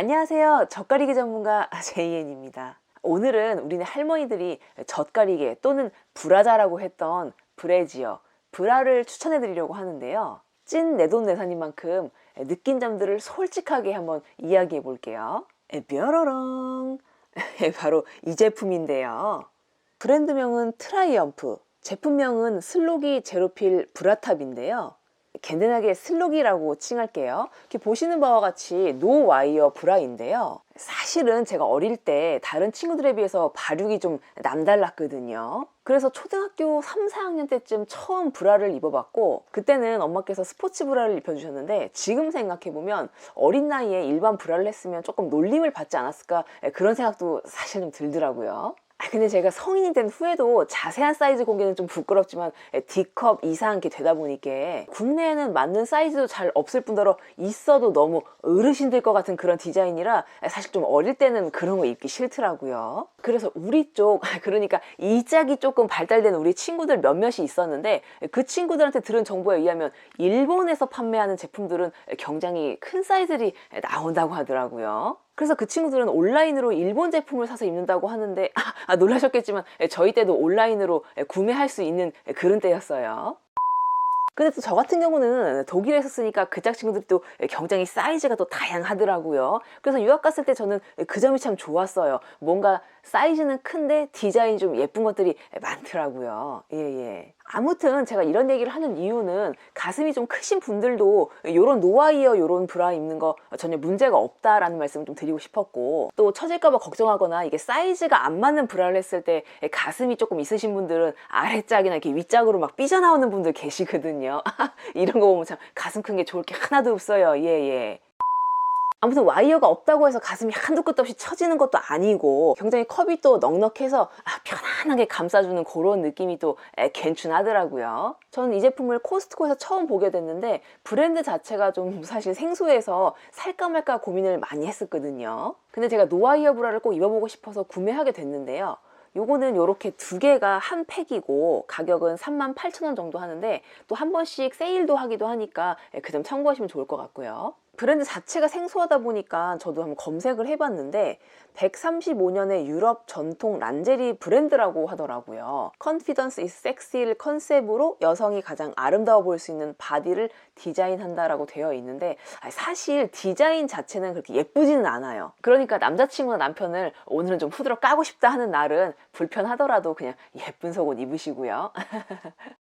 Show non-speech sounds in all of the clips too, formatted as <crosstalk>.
안녕하세요. 젓가리기 전문가 <laughs> 제이엔입니다. 오늘은 우리네 할머니들이 젓가리개 또는 브라자라고 했던 브래지어, 브라를 추천해 드리려고 하는데요. 찐 내돈내산인 만큼 느낀 점들을 솔직하게 한번 이야기해 볼게요. 뾰로롱. <laughs> 바로 이 제품인데요. 브랜드명은 트라이엄프, 제품명은 슬로기 제로필 브라탑인데요. 간단하게 슬로기라고 칭할게요. 이렇게 보시는 바와 같이 노 와이어 브라인데요. 사실은 제가 어릴 때 다른 친구들에 비해서 발육이 좀 남달랐거든요. 그래서 초등학교 3, 4학년 때쯤 처음 브라를 입어봤고 그때는 엄마께서 스포츠 브라를 입혀주셨는데 지금 생각해보면 어린 나이에 일반 브라를 했으면 조금 놀림을 받지 않았을까 그런 생각도 사실 좀 들더라고요. 아, 근데 제가 성인이 된 후에도 자세한 사이즈 공개는 좀 부끄럽지만 D컵 이상 이렇게 되다 보니까 국내에는 맞는 사이즈도 잘 없을 뿐더러 있어도 너무 어르신들 것 같은 그런 디자인이라 사실 좀 어릴 때는 그런 거 입기 싫더라고요. 그래서 우리 쪽, 그러니까 이 짝이 조금 발달된 우리 친구들 몇몇이 있었는데 그 친구들한테 들은 정보에 의하면 일본에서 판매하는 제품들은 굉장히 큰 사이즈들이 나온다고 하더라고요. 그래서 그 친구들은 온라인으로 일본 제품을 사서 입는다고 하는데 아, <laughs> 아, 놀라셨겠지만 저희 때도 온라인으로 구매할 수 있는 그런 때였어요. 근데 또 저 같은 경우는 독일에서 쓰니까 그 짝 친구들이 또 굉장히 사이즈가 또 다양하더라고요. 그래서 유학 갔을 때 저는 그 점이 참 좋았어요. 뭔가 사이즈는 큰데 디자인이 좀 예쁜 것들이 많더라고요. 예, 예. 아무튼 제가 이런 얘기를 하는 이유는 가슴이 좀 크신 분들도 이런 노아이어 이런 브라 입는 거 전혀 문제가 없다라는 말씀을 좀 드리고 싶었고 또 처질까봐 걱정하거나 이게 사이즈가 안 맞는 브라를 했을 때 가슴이 조금 있으신 분들은 아래짝이나 이렇게 윗짝으로 막 삐져나오는 분들 계시거든요. <laughs> 이런 거 보면 참 가슴 큰 게 좋을 게 하나도 없어요. 예, 예. 아무튼 와이어가 없다고 해서 가슴이 한두 끝도 없이 처지는 것도 아니고 굉장히 컵이 또 넉넉해서 아, 편안하게 감싸주는 그런 느낌이 또 에, 괜찮하더라고요. 저는 이 제품을 코스트코에서 처음 보게 됐는데 브랜드 자체가 좀 사실 생소해서 살까 말까 고민을 많이 했었거든요. 근데 제가 노와이어 브라를 꼭 입어보고 싶어서 구매하게 됐는데요. 요거는 요렇게 두 개가 한 팩이고 가격은 38,000원 정도 하는데 또 한 번씩 세일도 하기도 하니까 그 점 참고하시면 좋을 것 같고요. 브랜드 자체가 생소하다 보니까 저도 한번 검색을 해봤는데 135년의 유럽 전통 란제리 브랜드라고 하더라고요. Confidence is sexy를 컨셉으로 여성이 가장 아름다워 보일 수 있는 바디를 디자인한다라고 되어 있는데 사실 디자인 자체는 그렇게 예쁘지는 않아요. 그러니까 남자친구나 남편을 오늘은 좀 후드러 까고 싶다 하는 날은 불편하더라도 그냥 예쁜 속옷 입으시고요. <laughs>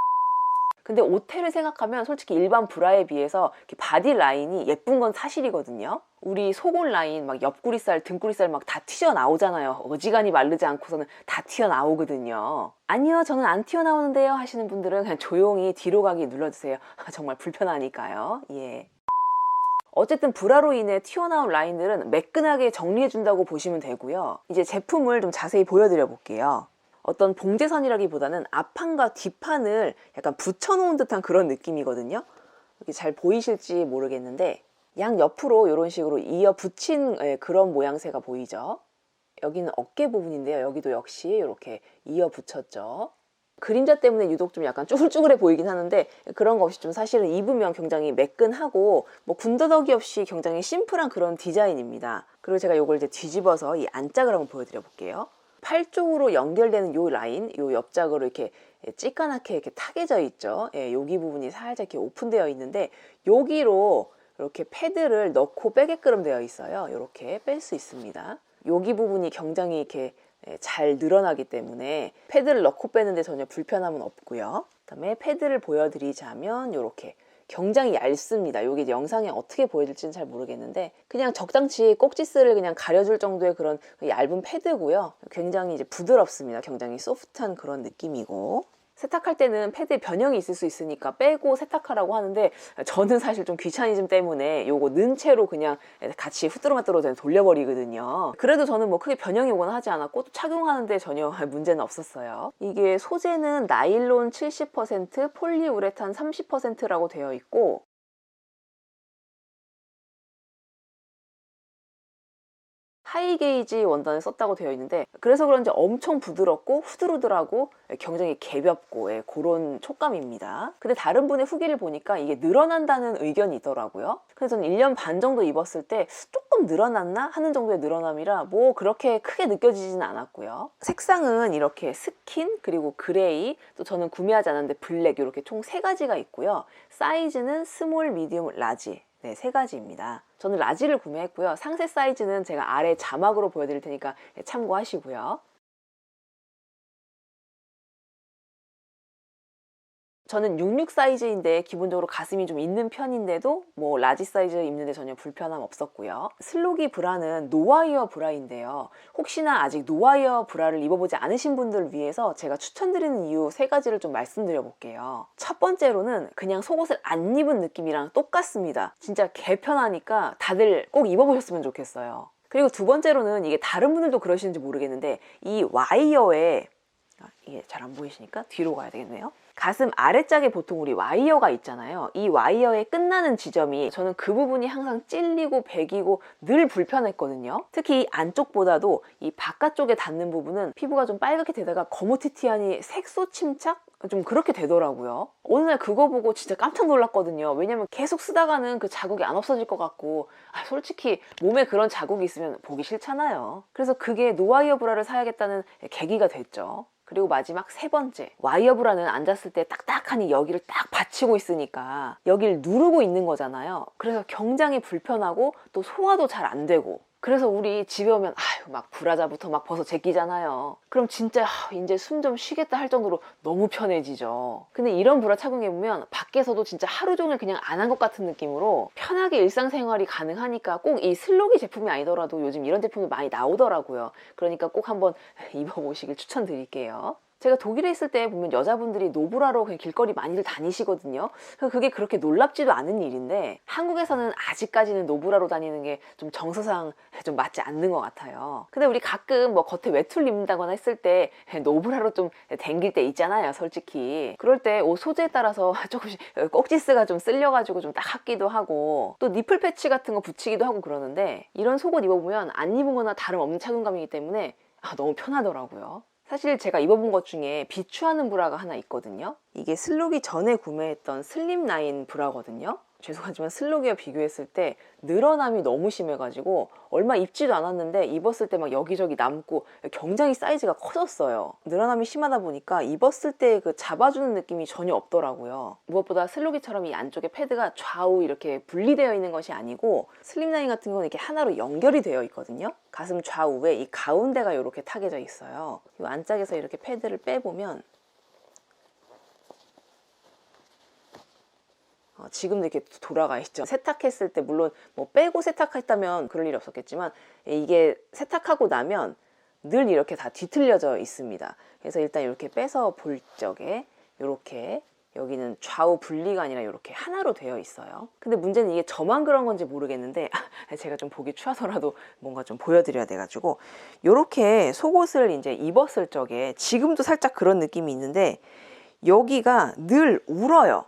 근데 오테를 생각하면 솔직히 일반 브라에 비해서 바디 라인이 예쁜 건 사실이거든요. 우리 속옷 라인 막 옆구리살, 등구리살 막 다 튀어나오잖아요. 어지간히 마르지 않고서는 다 튀어나오거든요. 아니요, 저는 안 튀어나오는데요 하시는 분들은 그냥 조용히 뒤로 가기 눌러주세요. <laughs> 정말 불편하니까요. 예. 어쨌든 브라로 인해 튀어나온 라인들은 매끈하게 정리해준다고 보시면 되고요. 이제 제품을 좀 자세히 보여드려 볼게요. 어떤 봉제선이라기보다는 앞판과 뒷판을 약간 붙여놓은 듯한 그런 느낌이거든요. 이렇게 잘 보이실지 모르겠는데 양 옆으로 이런 식으로 이어 붙인 예, 그런 모양새가 보이죠. 여기는 어깨 부분인데요. 여기도 역시 이렇게 이어 붙였죠. 그림자 때문에 유독 좀 약간 쭈글쭈글해 보이긴 하는데 그런 거 없이 좀 사실은 입으면 굉장히 매끈하고 뭐 군더더기 없이 굉장히 심플한 그런 디자인입니다. 그리고 제가 이걸 이제 뒤집어서 이 안짝을 한번 보여드려 볼게요. 팔 쪽으로 연결되는 요 라인, 요 옆짝으로 이렇게 찌까맣게 이렇게 타개져 있죠. 예, 여기 부분이 살짝 이렇게 오픈되어 있는데 여기로 이렇게 패드를 넣고 빼게끔 되어 있어요. 이렇게 뺄 수 있습니다. 여기 부분이 굉장히 이렇게 예, 잘 늘어나기 때문에 패드를 넣고 빼는데 전혀 불편함은 없고요. 그다음에 패드를 보여드리자면 이렇게 굉장히 얇습니다. 여기 영상에 어떻게 보여질지는 잘 모르겠는데 그냥 적당치 꼭지스를 그냥 가려줄 정도의 그런 얇은 패드고요. 굉장히 이제 부드럽습니다. 굉장히 소프트한 그런 느낌이고 세탁할 때는 패드에 변형이 있을 수 있으니까 빼고 세탁하라고 하는데 저는 사실 좀 귀차니즘 때문에 요거 는 채로 그냥 같이 후뚜루마뚜루 돌려버리거든요. 그래도 저는 뭐 크게 변형이 오거나 하지 않았고 또 착용하는데 전혀 <laughs> 문제는 없었어요. 이게 소재는 나일론 70%, 폴리우레탄 30%라고 되어 있고 하이 게이지 원단을 썼다고 되어 있는데 그래서 그런지 엄청 부드럽고 후들후들하고 굉장히 개볍고 예, 그런 촉감입니다. 근데 다른 분의 후기를 보니까 이게 늘어난다는 의견이 있더라고요. 그래서 저는 1년 반 정도 입었을 때 조금 늘어났나 하는 정도의 늘어남이라 뭐 그렇게 크게 느껴지지는 않았고요. 색상은 이렇게 스킨 그리고 그레이 또 저는 구매하지 않았는데 블랙 이렇게 총 세 가지가 있고요. 사이즈는 스몰, 미디움, 라지 네, 세 가지입니다. 저는 라지를 구매했고요. 상세 사이즈는 제가 아래 자막으로 보여드릴 테니까 참고하시고요. 저는 66 사이즈인데 기본적으로 가슴이 좀 있는 편인데도 뭐 라지 사이즈 입는데 전혀 불편함 없었고요. 슬로기 브라는 노와이어 브라인데요. 혹시나 아직 노와이어 브라를 입어보지 않으신 분들 위해서 제가 추천드리는 이유 세 가지를 좀 말씀드려 볼게요. 첫 번째로는 그냥 속옷을 안 입은 느낌이랑 똑같습니다. 진짜 개편하니까 다들 꼭 입어보셨으면 좋겠어요. 그리고 두 번째로는 이게 다른 분들도 그러시는지 모르겠는데 이 와이어에 아, 이게 잘 안 보이시니까 뒤로 가야 되겠네요. 가슴 아래짝에 보통 우리 와이어가 있잖아요. 이 와이어의 끝나는 지점이 저는 그 부분이 항상 찔리고 배기고 늘 불편했거든요. 특히 이 안쪽보다도 이 바깥쪽에 닿는 부분은 피부가 좀 빨갛게 되다가 거무튀튀하니 색소 침착? 좀 그렇게 되더라고요. 어느 날 그거 보고 진짜 깜짝 놀랐거든요. 왜냐면 계속 쓰다가는 그 자국이 안 없어질 것 같고, 아, 솔직히 몸에 그런 자국이 있으면 보기 싫잖아요. 그래서 그게 노와이어 브라를 사야겠다는 계기가 됐죠. 그리고 마지막 세 번째 와이어 브라는 앉았을 때 딱딱하니 여기를 딱 받치고 있으니까 여기를 누르고 있는 거잖아요. 그래서 굉장히 불편하고 또 소화도 잘 안 되고 그래서 우리 집에 오면 아유 막 브라자부터 막 벗어 제끼잖아요. 그럼 진짜 아, 이제 숨 좀 쉬겠다 할 정도로 너무 편해지죠. 근데 이런 브라 착용해 보면 밖에서도 진짜 하루 종일 그냥 안 한 것 같은 느낌으로 편하게 일상생활이 가능하니까 꼭 이 슬로기 제품이 아니더라도 요즘 이런 제품이 많이 나오더라고요. 그러니까 꼭 한번 <laughs> 입어보시길 추천드릴게요 제가 독일에 있을 때 보면 여자분들이 노브라로 그냥 길거리 많이들 다니시거든요. 그게 그렇게 놀랍지도 않은 일인데 한국에서는 아직까지는 노브라로 다니는 게 좀 정서상 좀 맞지 않는 것 같아요. 근데 우리 가끔 뭐 겉에 외투를 입는다거나 했을 때 노브라로 좀 댕길 때 있잖아요. 솔직히. 그럴 때 옷 소재에 따라서 <laughs> 조금씩 꼭지스가 좀 쓸려가지고 좀 딱하기도 하고 또 니플 패치 같은 거 붙이기도 하고 그러는데 이런 속옷 입어보면 안 입은 거나 다름없는 착용감이기 때문에 아, 너무 편하더라고요. 사실 제가 입어본 것 중에 비추하는 브라가 하나 있거든요. 이게 슬록이 전에 구매했던 슬림라인 브라거든요. 죄송하지만 슬록이와 비교했을 때 늘어남이 너무 심해가지고 얼마 입지도 않았는데 입었을 때 막 여기저기 남고 굉장히 사이즈가 커졌어요. 늘어남이 심하다 보니까 입었을 때 그 잡아주는 느낌이 전혀 없더라고요. 무엇보다 슬로기처럼 이 안쪽에 패드가 좌우 이렇게 분리되어 있는 것이 아니고 슬림라인 같은 경우는 이렇게 하나로 연결이 되어 있거든요. 가슴 좌우에 이 가운데가 이렇게 타개져 있어요. 이 안짝에서 이렇게 패드를 빼보면 어, 지금도 이렇게 돌아가 있죠. 세탁했을 때 물론 뭐 빼고 세탁했다면 그럴 일이 없었겠지만 이게 세탁하고 나면 늘 이렇게 다 뒤틀려져 있습니다. 그래서 일단 이렇게 빼서 볼 적에 이렇게 여기는 좌우 분리가 아니라 이렇게 하나로 되어 있어요. 근데 문제는 이게 저만 그런 건지 모르겠는데 <laughs> 제가 좀 보기 추하더라도 뭔가 좀 보여드려야 돼가지고 이렇게 속옷을 이제 입었을 적에 지금도 살짝 그런 느낌이 있는데 여기가 늘 울어요.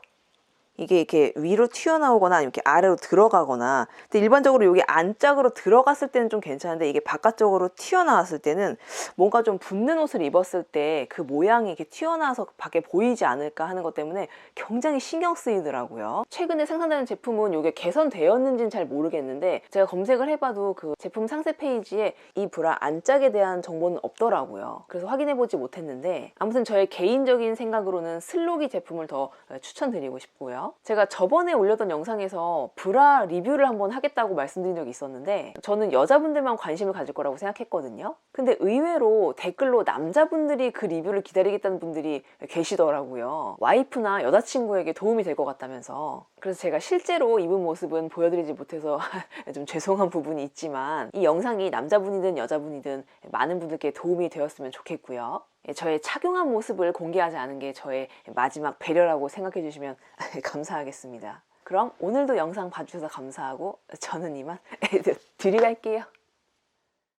이게 이렇게 위로 튀어나오거나 아니면 이렇게 아래로 들어가거나 근데 일반적으로 여기 안짝으로 들어갔을 때는 좀 괜찮은데 이게 바깥쪽으로 튀어나왔을 때는 뭔가 좀 붙는 옷을 입었을 때 그 모양이 이렇게 튀어나와서 밖에 보이지 않을까 하는 것 때문에 굉장히 신경 쓰이더라고요. 최근에 생산되는 제품은 이게 개선되었는지는 잘 모르겠는데 제가 검색을 해봐도 그 제품 상세 페이지에 이 브라 안짝에 대한 정보는 없더라고요. 그래서 확인해보지 못했는데 아무튼 저의 개인적인 생각으로는 슬로기 제품을 더 추천드리고 싶고요 제가 저번에 올렸던 영상에서 브라 리뷰를 한번 하겠다고 말씀드린 적이 있었는데 저는 여자분들만 관심을 가질 거라고 생각했거든요. 근데 의외로 댓글로 남자분들이 그 리뷰를 기다리겠다는 분들이 계시더라고요. 와이프나 여자친구에게 도움이 될 것 같다면서. 그래서 제가 실제로 입은 모습은 보여드리지 못해서 <laughs> 좀 죄송한 부분이 있지만 이 영상이 남자분이든 여자분이든 많은 분들께 도움이 되었으면 좋겠고요. 예, 저의 착용한 모습을 공개하지 않은 게 저의 마지막 배려라고 생각해 주시면 <laughs> 감사하겠습니다. 그럼 오늘도 영상 봐주셔서 감사하고 저는 이만 <laughs> 드리 갈게요.